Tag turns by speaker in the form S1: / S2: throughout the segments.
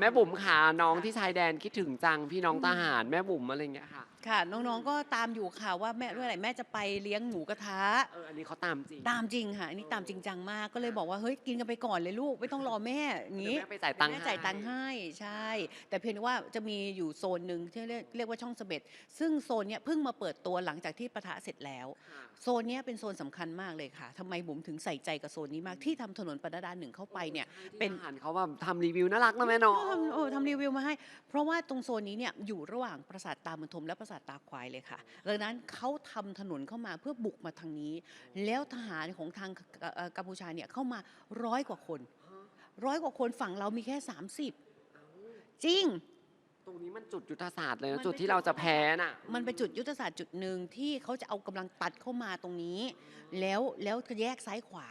S1: แม่บุ๋มค่ะน้องที่ชายแดนคิดถึงจังพี่น้องทหารแม่บุ๋มอะไรเงี้ยค่ะ
S2: ค่ะ น้องๆก็ตามอยู่ค่ะว่าแม่ด้วยอะไรแม่จะไปเลี้ยงหมูกระทะ
S1: เอออันนี้เขาตามจริง
S2: ตามจริงค่ะ อันนี้ตามจริงจังมาก ก็เลยบอกว่าเฮ้ยกินกันไปก่อนเลยลูกไม่ต้องรอแม่อย่าง
S1: เดี๋ยว
S2: นี้
S1: แม่ไปจ่ายตังค์
S2: แม่จ่ายตังค์
S1: ให้
S2: ให้ใช่ แต่เพียงแต่ว่าจะมีอยู่โซนหนึ่งที่เรียกเรียกว่าช่องเสบ็ดซึ่งโซนเนี้ยเพิ่งมาเปิดตัวหลังจากที่ปะทะเสร็จแล้ว
S1: ค่ะ
S2: โซนเนี้ยเป็นโซนสำคัญมากเลยค่ะทำไมบุ๋มถึงใส่ใจกับโซนนี้มากที่ทำถนนปนดาหนึ่งเข้าไปเนี่ย
S1: เป็
S2: เป็นน
S1: ทหารเขาแบบทำรีวิวน่ารักนะแม่เนาะ
S2: ทำเออทำรีวิวมาให้ เพราะว่าตรงโซนนี้เนี่ยอยู่ระหว่างปราสาทตาเมืองทมและปราสาทตาควายเลยค่ะดังนั้นเขาทำถนนเข้ามาเพื่อบุกมาทางนี้ แล้วทหารของทางเอ่อกัมพูชาเนี่ยเข้ามาร้อยกว่าคนร้อยกว่าคนฝั่งเรามีแค่ 30 จริง
S1: ตรงนี้มันจุดยุทธศาสตร์เลย
S2: มั
S1: นะ
S2: น
S1: จุด
S2: เป็น
S1: ที่เราจะแพ้น่ะ
S2: มันเป็นจุดยุทธศาสตร์จุดหนึ่งที่เขาจะเอากำลังตัดเข้ามาตรงนี้ แล้วแล้วจะแยกซ้ายขวา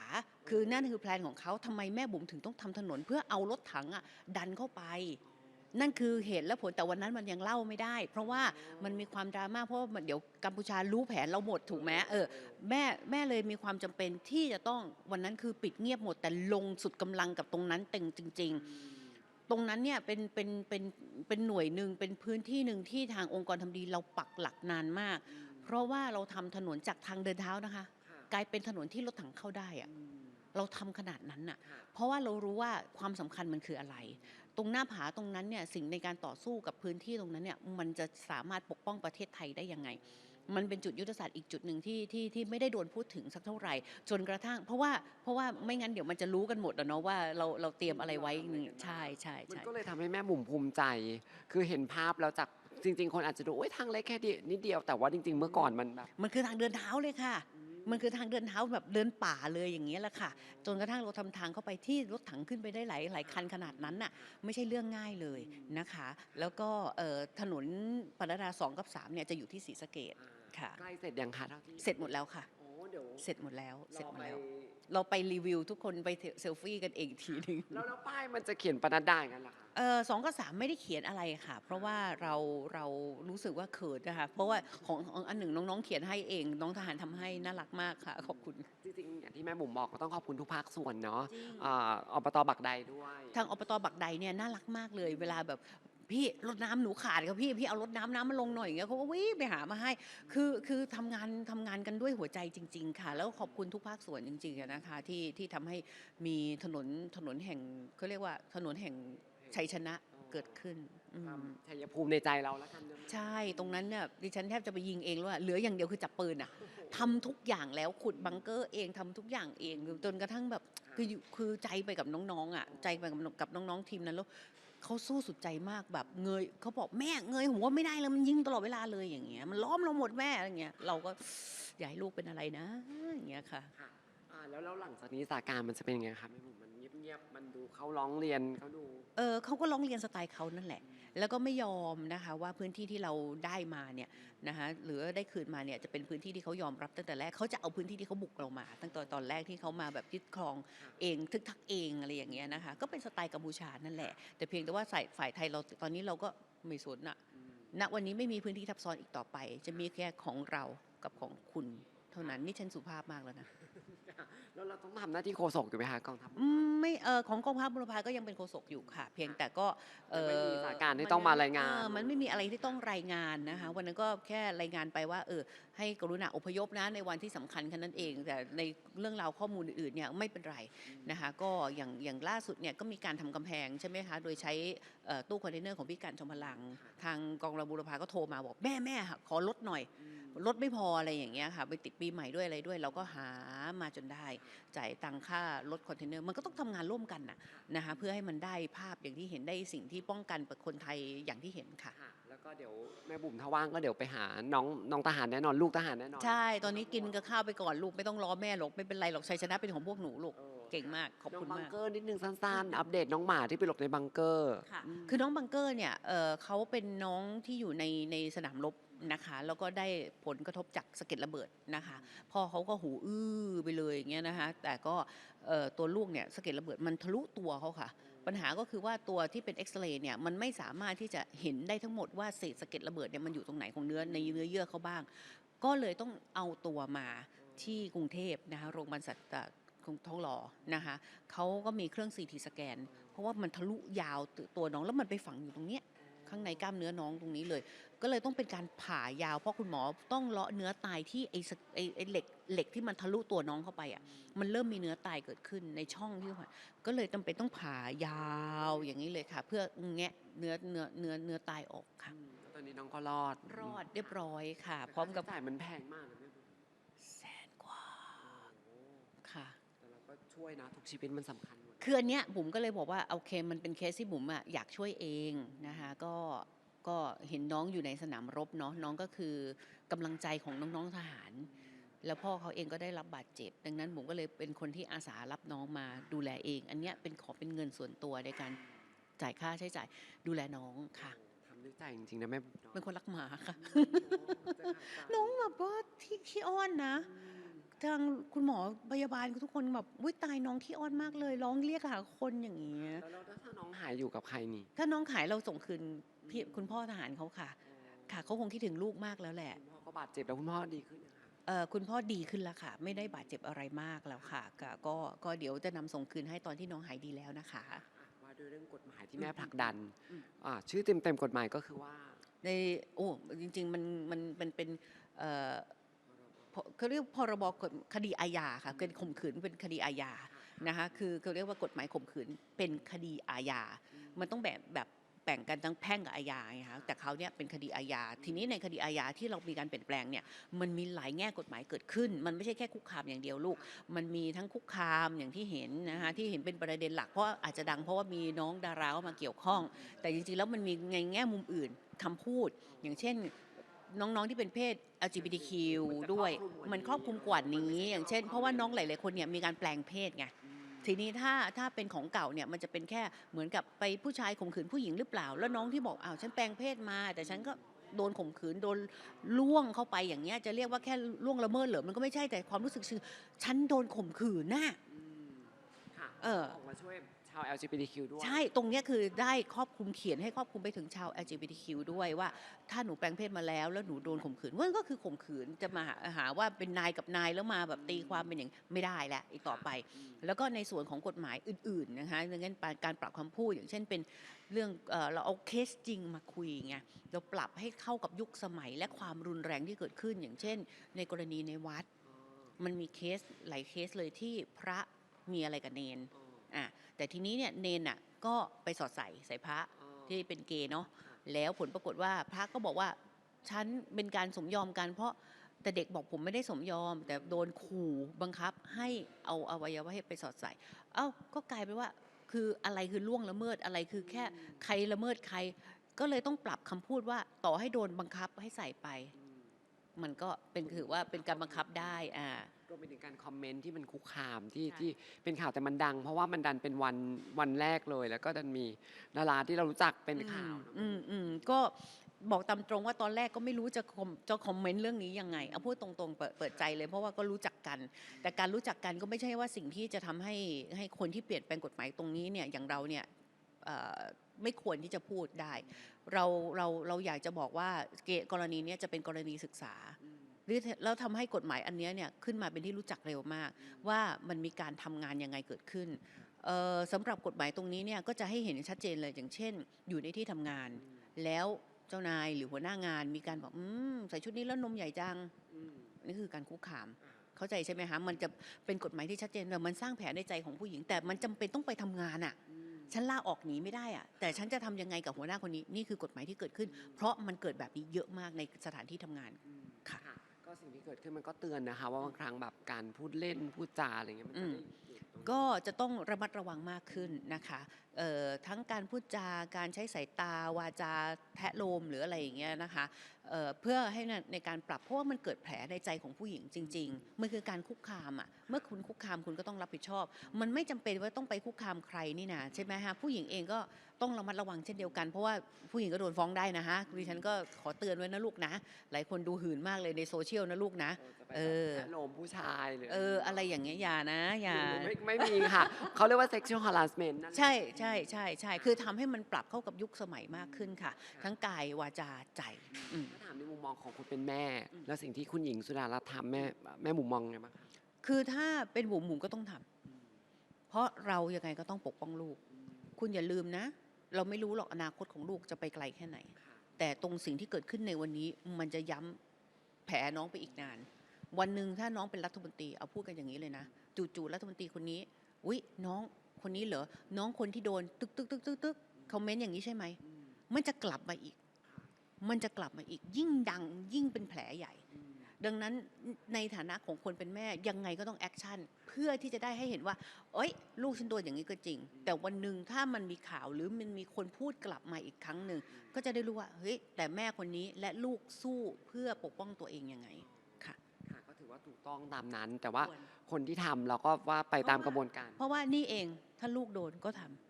S2: คือนั่นคือแพลนของเขาทำไมแม่บุ๋มถึงต้องทำถนน เพื่อเอารถถังอะดันเข้าไป นั่นคือเหตุและผลแต่วันนั้นมันยังเล่าไม่ได้ เพราะว่ามันมีความดราม่าเพราะว่ามันเดี๋ยวกัมพูชารู้แผนเราหมดถูกไหมเออแม่แม่เลยมีความจำเป็นที่จะต้องวันนั้นคือปิดเงียบหมด แต่ลงสุดกำลังกับตรงนั้นเต็งจริง ๆ ตรงนั้นเนี่ยเป็นเป็นเป็นเป็นหน่วยหนึ่งเป็นพื้นที่หนึ่งที่ทางองค์กรทำดีเราปักหลักนานมาก เพราะว่าเราทำถนนจากทางเดินเท้านะคะ กลายเป็นถนนที่รถถังเข้าได้อะ เราทำขนาดนั้นน่ะเพราะว่าเรารู้ว่าความสำคัญมันคืออะไร ตรงหน้าผาตรงนั้นเนี่ยสิ่งในการต่อสู้กับพื้นที่ตรงนั้นเนี่ยมันจะสามารถปกป้องประเทศไทยได้ยังไง มันเป็นจุดยุทธศาสตร์อีกจุดหนึ่งที่ที่ที่ไม่ได้โดนพูดถึงสักเท่าไหร่ จนกระทั่ง เพราะว่าเพราะว่าไม่งั้นเดี๋ยวมันจะรู้กันหมดอะเนาะว่าเราเราเตรียมอะไรไว้ใช่ใช่
S1: มัน
S2: ใช่
S1: ก็เลยทำให้แม่บุ๋มภูมิใจ คือเห็นภาพแล้วจากจริง ๆ คนอาจจะดูโอ้ยทางเล็กแค่นิดเดียวแต่ว่าจริง ๆ เมื่อก่อนมันแบบ
S2: มันคือทางเดินเท้าเลยค่ะ มันคือทางเดินเท้าแบบเดินป่าเลยอย่างเงี้ยแหละค่ะ จนกระทั่งเราทำทางเข้าไปที่รถถังขึ้นไปได้หลายหลายคันขนาดนั้นน่ะไม่ใช่เรื่องง่ายเลยนะคะ แล้วก็เอ่อถนนปนดาสองกับสามเนี่ยจะอยู่ที่ศรีสะเกดค่ะ
S1: ใกล้เสร็จยังคะเท่าที่
S2: เสร็จหมดแล้วค่ะ
S1: โอ้เดี๋ยว
S2: เสร็จหมดแล้วเสร็จหมด
S1: รอไป
S2: แล้ว เราไปรีวิวทุกคนไปเซลฟี่กันเองอีกทีหนึ่ง
S1: แล้วแล้วป้ายมันจะเขียนปนัดดาอย่างนั้นเหรอคะ
S2: เออสองกับสามไม่ได้เขียนอะไรค่ะ เพราะว่าเราเรารู้สึกว่าเขินนะคะเพราะว่าของของอันหนึ่งน้องๆเขียนให้เอง น้องทหารทำให้น่ารักมากค่ะ ขอบคุณ
S1: จริงๆอย่างที่แม่บุ๋มบอกก็ต้องขอบคุณทุกภาคส่วนเนาะ
S2: จริง
S1: อ่าอบตบักใดด้วย
S2: ทางอบตบักใดเนี่ยน่ารักมากเลย เวลาแบบ พี่รถน้ำหนูขาดครับพี่พี่เอารถน้ำน้ำมาลงหน่อยอย่างเงี้ยเขาก็วิ่งไปหามาให้ คือคือทำงานทำงานกันด้วยหัวใจจริง ๆ ค่ะ แล้วขอบคุณทุกภาคส่วนจริงๆอะนะคะที่ที่ทำให้มีถนนถนนแห่งเขาเรียกว่าถนนแห่งชัยชนะเกิดขึ้นอืม
S1: ชัยภูมิในใจเราแล้วกันเนอะ
S2: ใช่ตรงนั้นเนี่ยดิฉันแทบจะไปยิงเองแล้วอะเหลืออย่างเดียวคือจับปืนอะทำทุกอย่างแล้วขุดบังเกอร์เองทำทุกอย่างเองจนกระทั่งแบบคืออยู่คือใจไปกับน้องๆอะใจไปกับกับน้องๆทีมนั้นแล้ว เขาสู้สุดใจมากแบบเงยเขาบอกแม่เงยหัวไม่ได้เลยมันยิงตลอดเวลาเลยอย่างเงี้ยมันล้อมเราหมดแม่อะไรเงี้ยเราก็อยากให้ลูกเป็นอะไรนะอย่างเงี้ยค่ะ
S1: ค่ะอ่าแล้วแล้วหลังจากนี้สถานการณ์มันจะเป็นยังไงคะแม่บุ๋มมันเงียบๆมันดูเขาร้องเรียนเขาดู
S2: เออเขาก็ร้องเรียนสไตล์เขานั่นแหละ แล้วก็ไม่ยอมนะคะว่าพื้นที่ที่เราได้มาเนี่ยนะคะหรือได้คืนมาเนี่ยจะเป็นพื้นที่ที่เขายอมรับตั้งแต่แรกเขาจะเอาพื้นที่ที่เขาบุกเรามา ตั้งแต่ตอนแรกที่เขามาแบบยึดครองเองทึกทักเองอะไรอย่างเงี้ยนะคะก็เป็นสไตล์กัมพูชานั่นแหละ แต่เพียงแต่ว่าฝ่ายฝ่ายไทยเราตอนนี้เราก็ไม่สนอะณวันนี้ไม่มีพื้นที่ทับซ้อนอีกต่อไป จะมีแค่ของเรากับของคุณ เท่านั้นนี่ฉันสุภาพมากแล้วนะ
S1: แล้วเราต้องทำหน้าที่โฆษกอยู่ไหมคะกองทัพ
S2: อืมไม่เออของกองทัพบุรพาก็ยังเป็นโฆษกอยู่ค่ะ เพียงแต่ก็เอ
S1: แต่
S2: อ
S1: ไม่มีสถานการณ์ที่ต้องมารายงาน
S2: เออมันไม่มีอะไรที่ต้องรายงานนะคะวันนั้นก็แค่รายงานไปว่าเออให้กรุณาอพยพนะในวันที่สำคัญแค่นั้นเอง แต่ในเรื่องราวข้อมูลอื่นๆเนี่ยไม่เป็นไรนะคะก็อย่างอย่างล่าสุดเนี่ยก็มีการทำกำแพงใช่ไหมคะโดยใช้เอ่อตู้คอนเทนเนอร์ของพี่การชมพลัง ทางกองรบุรพาก็โทรมาบอกแม่แม่ค่ะขอลดหน่อย ลดไม่พออะไรอย่างเงี้ยค่ะ ไปติดปีใหม่ด้วยอะไรด้วย เราก็หามาจนได้ จ่ายตังค่ารถคอนเทนเนอร์ มันก็ต้องทำงานร่วมกันน่ะนะคะ เพื่อให้มันได้ภาพอย่างที่เห็นได้สิ่งที่ป้องกันคนไทยอย่างที่เห็นค่ะ
S1: ค่ะ แล้วก็เดี๋ยวแม่บุ๋มถ้าว่างก็เดี๋ยวไปหาน้องน้องทหารแน่นอนลูกทหารแน่นอน
S2: ใช่ ตอนนี้กินกับข้าวไปก่อนลูกไม่ต้องรอแม่หรอกไม่เป็นไรหรอกชัยชนะเป็นของพวกหนูลูก
S1: ออ
S2: เก่งมาก ขอบคุณ
S1: น้งบั
S2: มางก
S1: เกอร์นิดนึงสั้นๆ อัปเดตน้องหมาที่ไปหลบในบังเกอร์
S2: ค่ะคือน้องบังเกอร์เนี่ยเอ่อเขาเป็นน้องที่อยู่ในในสนามรบ นะคะ แล้วก็ได้ผลกระทบจากสะเก็ดระเบิดนะคะพ่อเขาก็หูอื้อไปเลยอย่างเงี้ยนะคะ แต่ก็เอ่อตัวลูกเนี่ยสะเก็ดระเบิดมันทะลุตัวเขาค่ะ ปัญหาก็คือว่าตัวที่เป็นเอ็กซเรย์เนี่ยมันไม่สามารถที่จะเห็นได้ทั้งหมดว่าเศษสะเก็ดระเบิดเนี่ยมันอยู่ตรงไหนของเนื้อในเนื้อเยื่อเขาบ้าง ก็เลยต้องเอาตัวมาที่กรุงเทพนะคะโรงพยาบาลสัตว์เอ่อท้องหล่อนะคะเขาก็มีเครื่องซีทีสแกนราะว่ามันทะลุยาวตตัวน้องแล้วมันไปฝังอยู่ตรงเนี้ย ข้างในกล้ามเนื้อน้องตรงนี้เลย ก็เลยต้องเป็นการผ่ายาว เพราะคุณหมอต้องเลาะเนื้อตายที่ไอ้สไอ้ไอ้เหล็กเหล็กที่มันทะลุตัวน้องเข้าไปอะมันเริ่มมีเนื้อตายเกิดขึ้นในช่องที่ผ่าก็เลยจำเป็นต้องผ่ายาวอย่างนี้เลยค่ะ เพื่อแงะเนื้อเนื้อเนื้อเนื้อตายออกค่ะ
S1: อืมแล้วตอนนี้น้องก็รอด
S2: รอดเรียบร้อยค่ะ
S1: แต่
S2: พร้อมกับ
S1: ค่าใช้จ่ายมันแพงมากนะแม่บุ๋ม
S2: แสนกว่าค่ะ
S1: แต่เราก็ช่วยนะทุกชีวิตมันสำคัญหมด
S2: คืออันเนี้ยบุ๋มก็เลยบอกว่าโอเคมันเป็นเคสที่บุ๋มอะอยากช่วยเองนะคะก็ก็เห็นน้องอยู่ในสนามรบเนาะน้องก็คือกำลังใจของน้องๆทหาร แล้วพ่อเขาเองก็ได้รับบาดเจ็บ ดังนั้นบุ๋มก็เลยเป็นคนที่อาสารับน้องมาดูแลเอง อันเนี้ยเป็นขอเป็นเงินส่วนตัวในการจ่ายค่าใช้จ่ายดูแลน้องค่ะ
S1: ทำด้วยใจจริงๆนะแม่บุ๋ม
S2: เป็นคนรักหมาค่ะ
S1: จะทำตาม
S2: น้องแบบว่าที่ขี้อ้อนนะ ทางคุณหมอพยาบาลทุกคนแบบอุ้ยตายน้องขี้อ้อนมากเลย ร้องเรียกหาคนอย่างเงี้ย
S1: แล้วแล้วถ้าน้องหายอยู่กับใครนี่
S2: ถ้าน้องขายเราส่งคืนพี่คุณพ่อทหารเขาค่ะ ค่ะเขาคงคิดถึงลูกมากแล้วแหละ
S1: คุณพ่อก็บาดเจ็บแล้วคุณพ่อดีขึ้นยังคะ
S2: เอ่อคุณพ่อดีขึ้นแล้วค่ะ ไม่ได้บาดเจ็บอะไรมากแล้วค่ะก็ก็ก็เดี๋ยวจะนำส่งคืนให้ตอนที่น้องหายดีแล้วนะคะ
S1: อะว่าด้วยเรื่องกฎหมายที่แม่ผลักดัน
S2: อืม
S1: อ่าชื่อเต็มเต็มๆกฎหมายก็คือว่า
S2: ในโอ้จริงๆมันมันมันเป็นเอ่อพ เขาเรียกพรบกฎคดีอาญาค่ะเป็นข่มขืนเป็นคดีอาญานะคะคือเขาเรียกว่ากฎหมายข่มขืนเป็นคดีอาญา มันต้องแบบแบบแบ่งกันทั้งแพ่งกับอาญาไงคะแต่เขาเนี่ยเป็นคดีอาญา ทีนี้ในคดีอาญาที่เรามีการเปลี่ยนแปลงเนี่ย มันมีหลายแง่กฎหมายเกิดขึ้น มันไม่ใช่แค่คุกคามอย่างเดียวลูก มันมีทั้งคุกคามอย่างที่เห็นนะคะที่เห็นเป็นประเด็นหลักเพราะอาจจะดังเพราะว่ามีน้องดาราเข้ามาเกี่ยวข้อง แต่จริงๆแล้วมันมีในแง่มุมอื่นคำพูด อย่างเช่น น้องๆที่เป็นเพศ LGBTQ ด้วย มันครอบคลุมกว่านี้ อย่างเช่น เพราะว่าน้องหลายๆคนเนี่ยมีการแปลงเพศไงทีนี้ถ้าถ้าเป็นของเก่าเนี่ยมันจะเป็นแค่เหมือนกับไปผู้ชายข่มขืนผู้หญิงหรือเปล่า แล้วน้องที่บอกอ้าวฉันแปลงเพศมา แต่ฉันก็โดนข่มขืนโดนล่วงเข้าไปอย่างเงี้ยจะเรียกว่าแค่ล่วงละเมิดเหรอมันก็ไม่ใช่แต่ความรู้สึกคือฉันโดนข่มขืนน่ะ
S1: อืมค่ะ
S2: เออ
S1: ออกมาช่วยชาว LGBTQ ด้วย
S2: ใช่ ตรงเนี้ยคือได้ครอบคลุมเขียนให้ครอบคลุมไปถึงชาว LGBTQ ด้วยว่า ถ้าหนูแปลงเพศมาแล้วแล้วหนูโดนข่มขืนมันก็คือข่มขืนจะมาหาว่าเป็นนายกับนายแล้วมาแบบตีความเป็นอย่างไม่ได้แล้วอีกต่อไป แล้วก็ในส่วนของกฎหมายอื่นๆนะคะดังนั้นการปรับคำพูดอย่างเช่นเป็นเรื่องเอ่อเราเอาเคสจริงมาคุยไงเราปรับให้เข้ากับยุคสมัยและความรุนแรงที่เกิดขึ้น อย่างเช่น ในกรณีในวัด มันมีเคสหลายเคสเลยที่พระมีอะไรกับเนน อะแต่ทีนี้เนี่ยเนนอะก็ไปสอดใส่ใส่พระที่เป็นเกย์เนาะแล้วผลปรากฏว่าพระก็บอกว่าฉันเป็นการสมยอมกัน เพราะแต่เด็กบอกผมไม่ได้สมยอม แต่โดนขู่บังคับให้เอาอวัยวะเพศไปสอดใส่ เอ้าก็กลายเป็นว่าคืออะไรคือล่วงละเมิดอะไรคือแค่ใครละเมิดใคร ก็เลยต้องปรับคำพูดว่าต่อให้โดนบังคับให้ใส่ไป มันก็เป็นถือว่าเป็นการบังคับได้อ่า
S1: รวมไปถึงการคอมเมนต์ที่มันคุกคามที่
S2: ใช่
S1: ที่เป็นข่าวแต่มันดัง เพราะว่ามันดันเป็นวันวันแรกเลย แล้วก็ดันมีดาราที่เรารู้จักเป็นข่าว
S2: อืมอืมก็บอกตามตรงว่าตอนแรกก็ไม่รู้จะคอมจะคอมเมนต์เรื่องนี้ยังไงเอาพูดตรงๆเปิดเปิดใจเลยเพราะว่าก็รู้จักกัน แต่การรู้จักกันก็ไม่ใช่ว่าสิ่งที่จะทำให้ให้คนที่เปลี่ยนแปลงกฎหมายตรงนี้เนี่ยอย่างเราเนี่ยเอ่อไม่ควรที่จะพูดได้ เราเราเราอยากจะบอกว่าเกกรณีเนี้ยจะเป็นกรณีศึกษาหรือ แล้วทำให้กฎหมายอันนี้เนี่ยขึ้นมาเป็นที่รู้จักเร็วมาก ว่ามันมีการทำงานยังไงเกิดขึ้นสำหรับกฎหมายตรงนี้เนี่ยก็จะให้เห็นชัดเจนเลยอย่างเช่น อยู่ในที่ทำงาน แล้วเจ้านายหรือหัวหน้างานมีการบอกอใส่ชุดนี้แล้วนมใหญ่จังนี่คือการคุกคามเข้าใจใช่ไหมคะมันจะเป็นกฎหมายที่ชัดเจนแต่มันสร้างแผลในใจของผู้หญิง แต่มันจำเป็นต้องไปทำงานอะฉันลาออกหนีไม่ได้อะแต่ฉันจะทำยังไงกับหัวหน้าคนนี้นี่คือกฎหมายที่เกิดขึ้น เพราะมันเกิดแบบนี้เยอะมากในสถานที่ทำงานค่ะ
S1: ก็สิ่งที่เกิดขึ้นมันก็เตือนนะคะ ว่าบางครั้งแบบการพูดเล่นพูดจาอะไรเงี้ยมันจะได้
S2: ก็จะต้องระมัดระวังมากขึ้นนะคะทั้งการพูดจาการใช้สายตาวาจาแทะโลมหรืออะไรอย่างเงี้ยนะคะ เอ่อเพื่อให้ในในการปรับเพราะว่ามันเกิดแผลในใจของผู้หญิงจริง ๆ มันคือการคุกคามอะเมื่อคุณคุกคามคุณก็ต้องรับผิดชอบ มันไม่จำเป็นว่าต้องไปคุกคามใครนี่นะใช่ไหมฮะผู้หญิงเองก็ต้องระมัดระวังเช่นเดียวกัน เพราะว่าผู้หญิงก็โดนฟ้องได้นะฮะดิฉันก็ขอเตือนไว้นะลูกนะ หลายคนดูหื่นมากเลยในโซเชียลนะลูกนะ
S1: เอ
S2: เอ
S1: อ
S2: อ
S1: จะไปแบบแทะโลมผู้ชายหรือ
S2: เอออะไรอย่างเงี้ยอย่านะอย่า
S1: ไม่ไม่มีค่ะเขาเรียกว่า sexual harassment นั่นแหละ
S2: ใช่ใช่ใช่ใช่คือทำให้มันปรับเข้ากับยุคสมัยมากขึ้นค่ะ ทั้งกายวาจาใจอืม
S1: ถ้าถามในมุมมองของคุณเป็นแม่
S2: อืม
S1: แล้วสิ่งที่คุณหญิงสุดารัตน์ทำแม่แม่มุมมองไงบ้างคะ
S2: คือถ้าเป็นบุ๋มบุ๋มก็ต้องทำเพราะเรายังไงก็ต้องปกป้องลูก คุณอย่าลืมนะ เราไม่รู้หรอกอนาคตของลูกจะไปไกลแค่ไหน แต่ตรงสิ่งที่เกิดขึ้นในวันนี้มันจะย้ำแผลน้องไปอีกนาน วันหนึ่งถ้าน้องเป็นรัฐมนตรีเอาพูดกันอย่างนี้เลยนะจู่ๆรัฐมนตรีคนนี้อุ๊ยน้องคนนี้เหรอน้องคนที่โดนตึกตึกตึกตึกตึกคอมเมนต์อย่างนี้ใช่ไหม
S1: อืม
S2: มันจะกลับมาอีก มันจะกลับมาอีกยิ่งดังยิ่งเป็นแผลใหญ่
S1: อืม
S2: ดังนั้นในฐานะของคนเป็นแม่ยังไงก็ต้องแอคชั่นเพื่อที่จะได้ให้เห็นว่า เอ้ย ลูกฉันโดนอย่างนี้ก็จริง แต่วันหนึ่งถ้ามันมีข่าวหรือมันมีคนพูดกลับมาอีกครั้งหนึ่งก็จะได้รู้ว่าเฮ้ยแต่แม่คนนี้และลูกสู้เพื่อปกป้องตัวเองยังไงค่ะ
S1: ค่ะก็ถือว่าถูกต้องตามนั้น แต่ว่า
S2: ควร
S1: คนที่ทำเราก็ว่าไปตามกระบวนการ
S2: เพราะว่านี่เองถ้าลูกโดนก็ทำค่ะ
S1: ก็แต่ว่า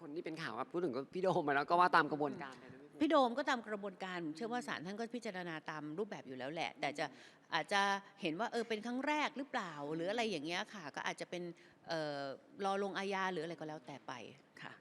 S1: คนที่เป็นข่าวว่าพูดถึงก็พี่โดมมาแล้วก็ว่าตามกระบวนการไปนะ
S2: พี่โดมก็ตามกระบวนการผมเชื่อว่าศาลท่านก็พิจารณาตามรูปแบบอยู่แล้วแหละ แต่จะอาจจะเห็นว่าเออเป็นครั้งแรกหรือเปล่า หรืออะไรอย่างเงี้ยค่ะ ก็อาจจะเป็นเอ่อรอลงอาญาหรืออะไรก็แล้วแต่ไปค่ะ